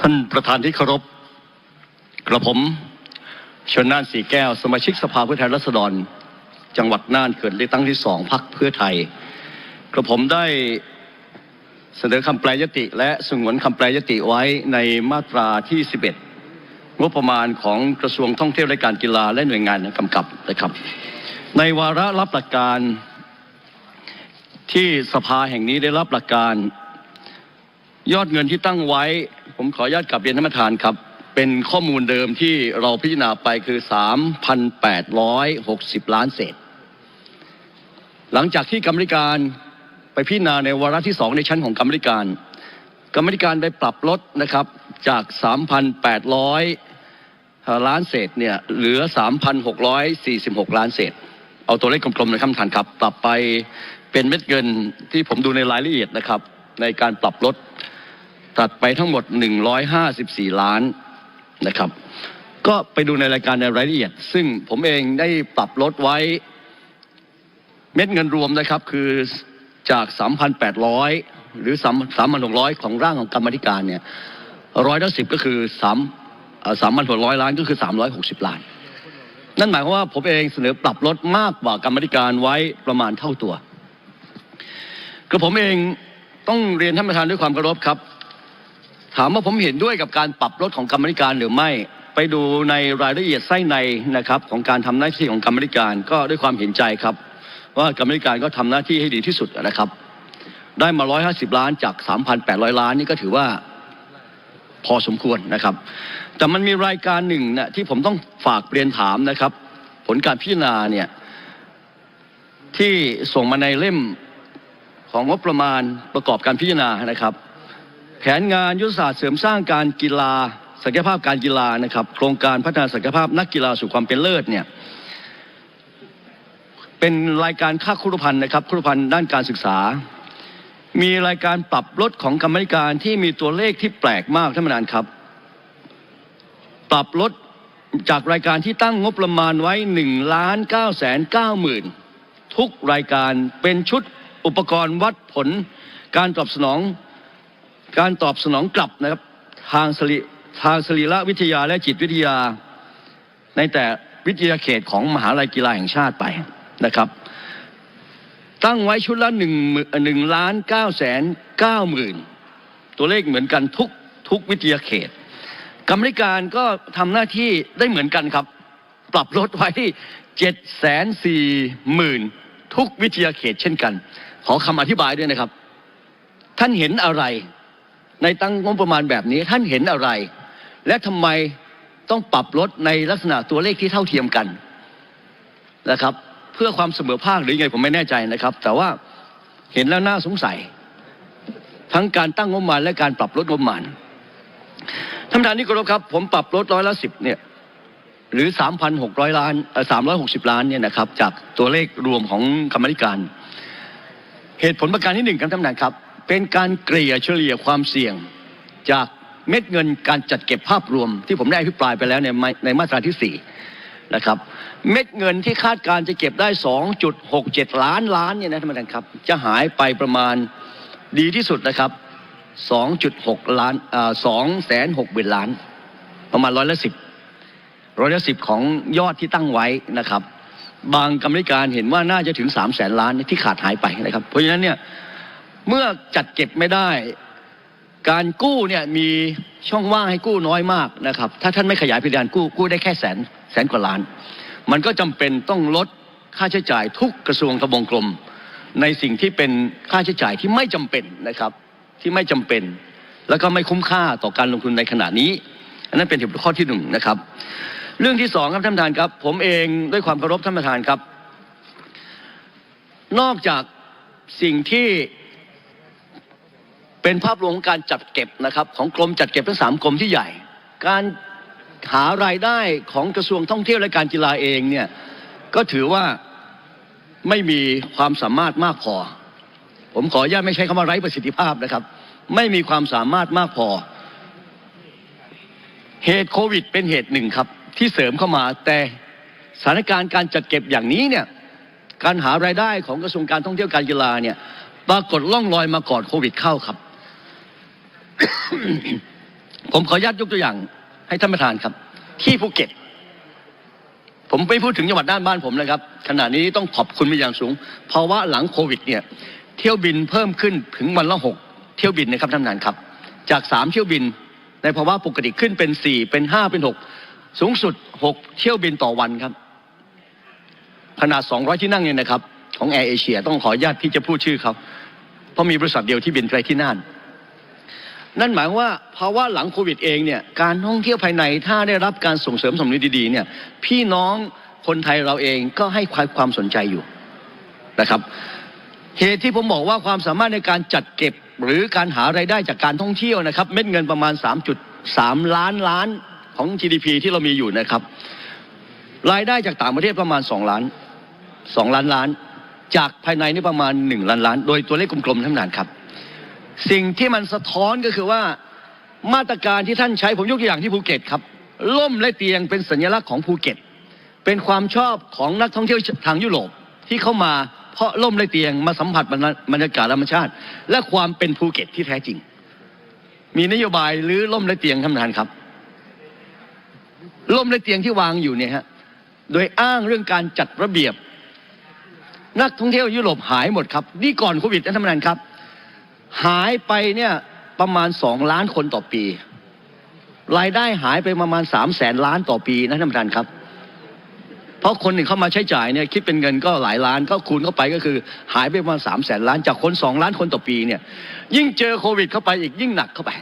ท่านประธานที่เคารพกระผมชนน่านสีแก้ว สมาชิกสภาผู้แทนราษฎร จังหวัดน่านเกิดเลือกตั้งที่สองพักเพื่อไทย กระผมได้เสนอคำแปลยติ และสงวนคำแปลยติไว้ในมาตราที่ 11 งบประมาณของกระทรวงท่องเที่ยวและการกีฬาและหน่วยงานกำกับนะครับ ในวาระรับหลักการที่สภาแห่งนี้ได้รับหลักการ ยอดเงินที่ตั้งไว้ ผมขออนุญาตกลับเรียนท่านประธานครับ เป็นข้อมูลเดิมที่เราพิจารณาไปคือ 3,860 ล้านเศษ หลังจากที่กรรมธิการไปพิจารณาในวาระที่สองในชั้นของกรรมธิการ กรรมธิการได้ปรับลดนะครับจาก 3,800 ล้านเศษเนี่ยเหลือ 3,646 ล้านเศษ เอาตัวเลขกลมๆเลยครับท่านครับ ปรับไปเป็นเม็ดเงินที่ผมดูในรายละเอียดนะครับในการปรับลด ตัดไปทั้งหมด 154 ล้านนะครับ ก็ไปดูในรายการในรายละเอียด ซึ่งผมเองได้ปรับลดไว้เม็ดเงินรวมนะครับคือจาก 3,800 หรือ 3,600 ของร่างของกรรมธิการเนี่ยร้อยละสิบก็คือ3 3,600 ล้านก็คือ 360 ล้าน นั่นหมายความว่าผมเองเสนอปรับลดมากกว่ากรรมธิการไว้ประมาณเท่าตัว กระผมเองต้องเรียนท่านประธานด้วยความเคารพครับ ถามว่าผมเห็นด้วยกับการปรับลดของกรรมธิการหรือไม่ไปดูในรายละเอียดไส้ในนะครับของการทำหน้าที่ของกรรมธิการก็ด้วยความเห็นใจครับ ว่ากรรมธิการก็ทำหน้าที่ให้ดีที่สุดนะครับ ได้มา 150 ล้านจาก 3,800 ล้านนี่ก็ถือว่าพอสมควรนะครับ แต่มันมีรายการหนึ่งนะที่ผมต้องฝากเรียนถามนะครับ ผลการพิจารณาเนี่ยที่ส่งมาในเล่มของงบประมาณประกอบการพิจารณานะครับ แผนงานยุทธศาสตร์เสริมสร้างการกีฬาศักยภาพการกีฬานะครับ โครงการพัฒนาศักยภาพนักกีฬาสู่ความเป็นเลิศเนี่ยเป็นรายการค่าคุรุพันธ์นะครับคุรุพันธ์ด้านการศึกษา มีรายการปรับลดของกรรมธิการที่มีตัวเลขที่แปลกมากท่านประธานครับ ปรับลดจากรายการที่ตั้งงบประมาณไว้1ล้าน9แสน9หมื่นทุกรายการเป็นชุดอุปกรณ์วัดผลการตอบสนอง การตอบสนองกลับนะครับทางสรีทางสรีระวิทยาและจิตวิทยา ในแต่วิทยาเขตของมหาลัยกีฬาแห่งชาติไปนะครับ ตั้งไว้ชุดละหนึ่งหนึ่งล้านเก้าแสนเก้าหมื่นตัวเลขเหมือนกันทุกทุกวิทยาเขต กรรมธิการก็ทำหน้าที่ได้เหมือนกันครับ ปรับลดไว้เจ็ดแสนสี่หมื่นทุกวิทยาเขตเช่นกัน ขอคำอธิบายด้วยนะครับ ท่านเห็นอะไร ในตั้งงบประมาณแบบนี้ท่านเห็นอะไร และทำไมต้องปรับลดในลักษณะตัวเลขที่เท่าเทียมกันนะครับ เพื่อความเสมอภาคหรือไงผมไม่แน่ใจนะครับ แต่ว่าเห็นแล้วน่าสงสัย ทั้งการตั้งงบประมาณและการปรับลดงบประมาณท่านประธานที่เคารพครับ ผมปรับลดร้อยละสิบเนี่ยหรือ 3,600 ล้านเอ่อ360 ล้านเนี่ยนะครับ จากตัวเลขรวมของกรรมธิการ เหตุผลประการที่หนึ่งครับท่านประธานครับ เป็นการเกลี่ยเฉลี่ยความเสี่ยงจากเม็ดเงินการจัดเก็บภาพรวม ที่ผมได้อภิปรายไปแล้วในในมาตราที่4นะครับเม็ดเงินที่คาดการจะเก็บได้ 2.67 ล้านล้านเนี่ยนะท่านประธานครับ จะหายไปประมาณดีที่สุดนะครับ 2.6 ล้านอ่า2แสน6หมื่นล้าน ประมาณร้อยละสิบร้อยละสิบของยอดที่ตั้งไว้นะครับ บางกรรมธิการเห็นว่าน่าจะถึงสามแสนล้านที่ขาดหายไปนะครับ เพราะฉะนั้นเนี่ย เมื่อจัดเก็บไม่ได้ การกู้เนี่ยมีช่องว่างให้กู้น้อยมากนะครับ ถ้าท่านไม่ขยายเพดานกู้กู้ได้แค่แสนแสนกว่าล้าน มันก็จำเป็นต้องลดค่าใช้จ่ายทุกกระทรวงทบวงกลม ในสิ่งที่เป็นค่าใช้จ่ายที่ไม่จำเป็นนะครับ ที่ไม่จำเป็น แล้วก็ไม่คุ้มค่าต่อการลงทุนในขณะนี้ อันนั้นเป็นเหตุผลข้อที่หนึ่งนะครับ เรื่องที่สองครับท่านประธานครับ ผมเองด้วยความเคารพท่านประธานครับ นอกจากสิ่งที่ เป็นภาพรวมของการจัดเก็บนะครับของกรมจัดเก็บทั้งสามกรมที่ใหญ่ การหารายได้ของกระทรวงท่องเที่ยวและการกีฬาเองเนี่ยก็ถือว่าไม่มีความสามารถมากพอ ผมขออนุญาตไม่ใช้คำว่าไร้ประสิทธิภาพนะครับ ไม่มีความสามารถมากพอ เหตุโควิด เป็นเหตุหนึ่งครับ ที่เสริมเข้ามาแต่สถานการณ์การจัดเก็บอย่างนี้เนี่ยการหารายได้ของกระทรวงการท่องเที่ยวการกีฬาเนี่ยปรากฏล่องลอยมาก่อนโควิดเข้าครับ ผมขออนุญาตยกตัวอย่าง ให้ท่านประธานครับ ที่ภูเก็ต ผมไปพูดถึงจังหวัดด้านบ้านผมนะครับ ขณะนี้ต้องขอบคุณเป็นอย่างสูง เพราะว่าหลังโควิดเนี่ย เที่ยวบินเพิ่มขึ้นถึงวันละหกเที่ยวบินนะครับท่านประธานครับ จากสามเที่ยวบิน ในภาวะปกติขึ้นเป็นสี่เป็นห้าเป็นหกสูงสุดหกเที่ยวบินต่อวันครับ ขนาด200ที่นั่งเนี่ยนะครับ ของแอร์เอเชียต้องขออนุญาตที่จะพูดชื่อเขาเพราะมีบริษัทเดียวที่บินไปที่น่าน นั่นหมายว่าภาวะหลังโควิดเองเนี่ยการท่องเที่ยวภายในถ้าได้รับการส่งเสริมสมนุนดีๆเนี่ยพี่น้องคนไทยเราเองก็ให้ความสนใจอยู่นะครับ เหตุที่ผมบอกว่าความสามารถในการจัดเก็บหรือการหารายได้จากการท่องเที่ยวนะครับ เม็ดเงินประมาณ 3.3 ล้านล้านของ GDP ที่เรามีอยู่นะครับ รายได้จากต่างประเทศประมาณ 2 ล้าน 2 ล้านล้าน จากภายในนี่ประมาณ 1 ล้านล้าน โดยตัวเลขกลมๆท่านประธานครับ สิ่งที่มันสะท้อนก็คือว่ามาตรการที่ท่านใช้ผมยกตัวอย่างที่ภูเก็ตครับล่มและเตียงเป็นสัญลักษณ์ของภูเก็ต เป็นความชอบของนักท่องเที่ยวทางยุโรปที่เข้ามาเพราะล่มและเตียงมาสัมผัสบรรยากาศธรรมชาติ และความเป็นภูเก็ตที่แท้จริง มีนโยบายหรือล่มและเตียงท่านประธานครับล่มและเตียงที่วางอยู่เนี่ยฮะโดยอ้างเรื่องการจัดระเบียบ นักท่องเที่ยวยุโรปหายหมดครับนี่ก่อนโควิดนะท่านประธานครับ หายไปเนี่ยประมาณสองล้านคนต่อปี รายได้หายไปประมาณสามแสนล้านต่อปีนะท่านประธานครับ เพราะคนหนึ่งเข้ามาใช้จ่ายเนี่ยคิดเป็นเงินก็หลายล้านก็คูณเข้าไปก็คือ หายไปประมาณสามแสนล้านจากคนสองล้านคนต่อปีเนี่ยยิ่งเจอโควิดเข้าไปอีกยิ่งหนักเข้าไป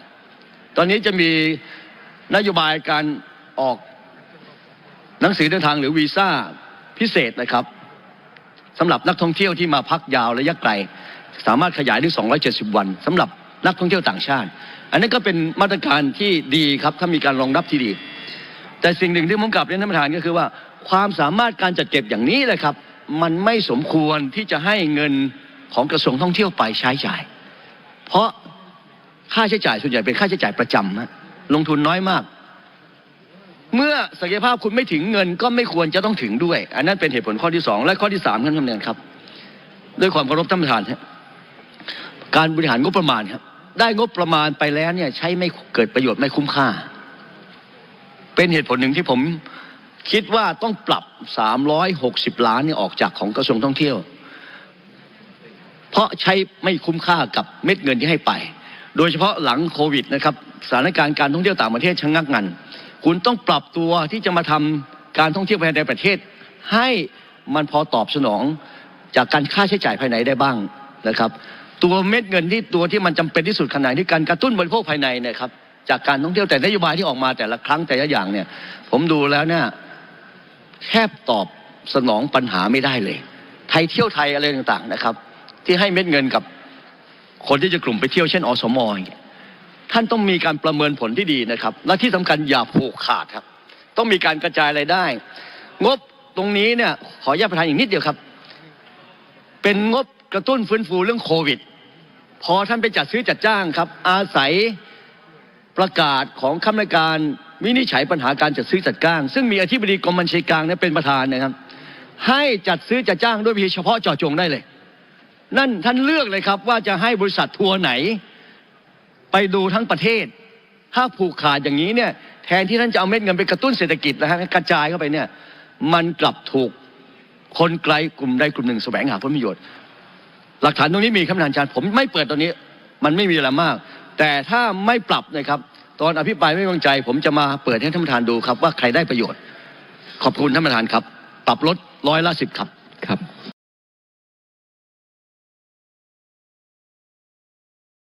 ตอนนี้จะมีนโยบายการออกหนังสือเดินทางหรือวีซ่าพิเศษนะครับสำหรับนักท่องเที่ยวที่มาพักยาวระยะไกล สามารถขยายได้270 วันสำหรับนักท่องเที่ยวต่างชาติ อันนี้นก็เป็นมาตรการที่ดีครับถ้ามีการรองรับที่ดี แต่สิ่งหนึ่งที่ผมกลับเรียนท่านประธานก็คือว่า ความสามารถการจัดเก็บอย่างนี้เลยครับ มันไม่สมควรที่จะให้เงินของกระทรวงท่องเที่ยวไปใช้จ่าย เพราะค่าใช้จ่ายส่วนใหญ่เป็นค่าใช้จ่ายประจำฮะลงทุนน้อยมาก เมื่อศักยภาพคุณไม่ถึงเงินก็ไม่ควรจะต้องถึงด้วย อันนั้นเป็นเหตุผลข้อที่สองและข้อที่สามท่านท่านประธานครับ ด้วยความเคารพท่านประธานครับ การบริหารงบประมาณครับได้งบประมาณไปแล้วเนี่ยใช้ไม่เกิดประโยชน์ไม่คุ้มค่า เป็นเหตุผลหนึ่งที่ผมคิดว่าต้องปรับ 360 ล้านเนี่ยออกจากของกระทรวงท่องเที่ยว เพราะใช้ไม่คุ้มค่ากับเม็ดเงินที่ให้ไป โดยเฉพาะหลังโควิดนะครับสถานการณ์การท่องเที่ยวต่างประเทศชะงงักงัน คุณต้องปรับตัวที่จะมาทำการท่องเที่ยวภายในประเทศ ให้มันพอตอบสนองจากการค่าใช้จ่ายภายในได้บ้างนะครับ เม็ดเงินที่ตัวที่มันจำเป็นที่สุดขนาดที่การกระตุ้นบริโภคภายในเนะครับจากการท่องเที่ยวแต่นโยบายที่ออกมาแต่ละครั้งแต่ละอย่างเนี่ยผมดูแล้วเนี่ยแทบตอบสนองปัญหาไม่ได้เลย ไทยเที่ยวไทยอะไรต่างๆนะครับ ที่ให้เม็ดเงินกับคนที่จะกลุ่มไปเที่ยวเช่นอสมอย่างเงี้ยท่านต้องมีการประเมินผลที่ดีนะครับ และที่สำคัญอย่าผูกขาดครับ ต้องมีการกระจายรายได้ งบตรงนี้เนี่ยขออนุญาตประธานอีกนิดเดียวครับ เป็นงบกระตุ้นฟื้นฟูเรื่องโควิด พอท่านไปจัดซื้อจัดจ้างครับ อาศัยประกาศของคณะกรรมการวินิจฉัยปัญหาการจัดซื้อจัดจ้าง ซึ่งมีอธิบดีกรมบัญชีกลางเนี่ยเป็นประธานนะครับ ให้จัดซื้อจัดจ้างด้วยวิธีเฉพาะเจาะจงได้เลย นั่นท่านเลือกเลยครับว่าจะให้บริษัททัวร์ไหน ไปดูทั้งประเทศ ถ้าผูกขาดอย่างนี้เนี่ยแทนที่ท่านจะเอาเม็ดเงินไปกระตุ้นเศรษฐกิจนะฮะกระจายเข้าไปเนี่ยมันกลับถูกคนไกลกลุ่มใดกลุ่มหนึ่งแสวงหาผลประโยชน์ หลักฐานตรงนี้มีครับท่านอาจารย์ผมไม่เปิดตอนนี้ มันไม่มีอะไรมาก แต่ถ้าไม่ปรับนะครับ ตอนอภิปรายไม่วางใจ ผมจะมาเปิดให้ท่านประธานดูครับว่าใครได้ประโยชน์ ขอบคุณท่านประธานครับ ปรับลดร้อยละสิบครับ